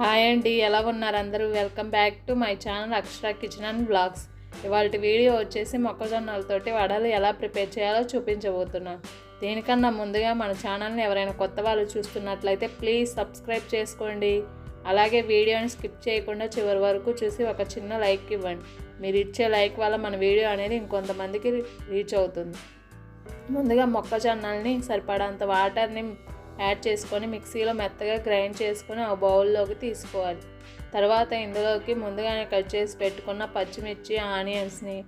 Hi అండి ఎలా ఉన్నారు అందరూ? Welcome back to my channel Akshara kitchen and blogs ఇవాళ వీడియో వచ్చేసి మొక్కజొన్నలతోటి వడలు ఎలా ప్రిపేర్ చేయాలో చూపించబోతున్నాను దీనికన్నా ముందుగా మన ఛానల్ని ఎవరైనా కొత్త వాళ్ళు చూస్తున్నట్లయితే ప్లీజ్ సబ్స్క్రైబ్ చేసుకోండి. అలాగే వీడియోని స్కిప్ చేయకుండా చివరి వరకు చూసి ఒక చిన్న లైక్ ఇవ్వండి. మీరు ఇచ్చే లైక్ వల్ల మన వీడియో అనేది ఇంకొంతమందికి రీచ్ అవుతుంది. ముందుగా మొక్కజొన్నల్ని సరిపడంత వాటర్ని యాడ్ చేసుకొని మిక్సీలో మెత్తగా గ్రైండ్ చేసుకొని ఆ బౌల్లోకి తీసుకోవాలి. తర్వాత ఇందులోకి ముందుగానే కట్ చేసి పెట్టుకున్న పచ్చిమిర్చి ఆనియన్స్ని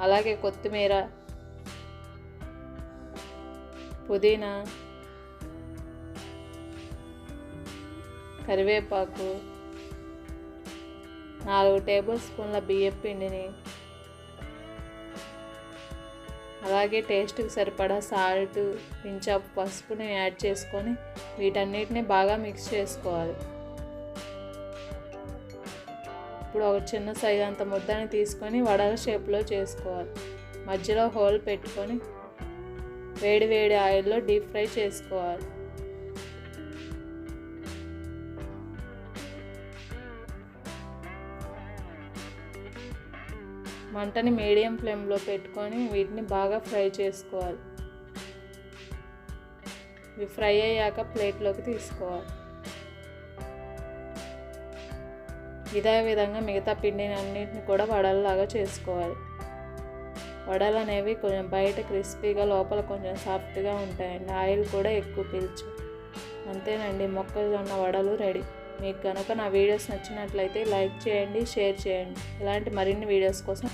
అలాగే కొత్తిమీర పుదీనా కరివేపాకు నాలుగు టేబుల్ స్పూన్ల బియ్యం పిండిని అలాగే టేస్ట్కి సరిపడా సాల్ట్ పించాప్ పసుపుని యాడ్ చేసుకొని వీటన్నిటిని బాగా మిక్స్ చేసుకోవాలి. ఇప్పుడు ఒక చిన్న సైజ్ అంత ముద్దని తీసుకొని వడల షేప్లో చేసుకోవాలి. మధ్యలో హోల్ పెట్టుకొని వేడి వేడి ఆయిల్లో డీప్ ఫ్రై చేసుకోవాలి. మంటని మీడియం ఫ్లేమ్లో పెట్టుకొని వీటిని బాగా ఫ్రై చేసుకోవాలి. ఇవి ఫ్రై అయ్యాక ప్లేట్లోకి తీసుకోవాలి. ఇదే విధంగా మిగతా పిండిని అన్నిటిని కూడా వడల్లాగా చేసుకోవాలి. వడలు అనేవి కొంచెం బయట క్రిస్పీగా లోపల కొంచెం సాఫ్ట్గా ఉంటాయండి. ఆయిల్ కూడా ఎక్కువ పీల్చు. అంతేనండి మొక్కజొన్న వడలు రెడీ. మీకు కనుక నా వీడియోస్ నచ్చినట్లయితే లైక్ చేయండి షేర్ చేయండి. ఇలాంటి మరిన్ని వీడియోస్ కోసం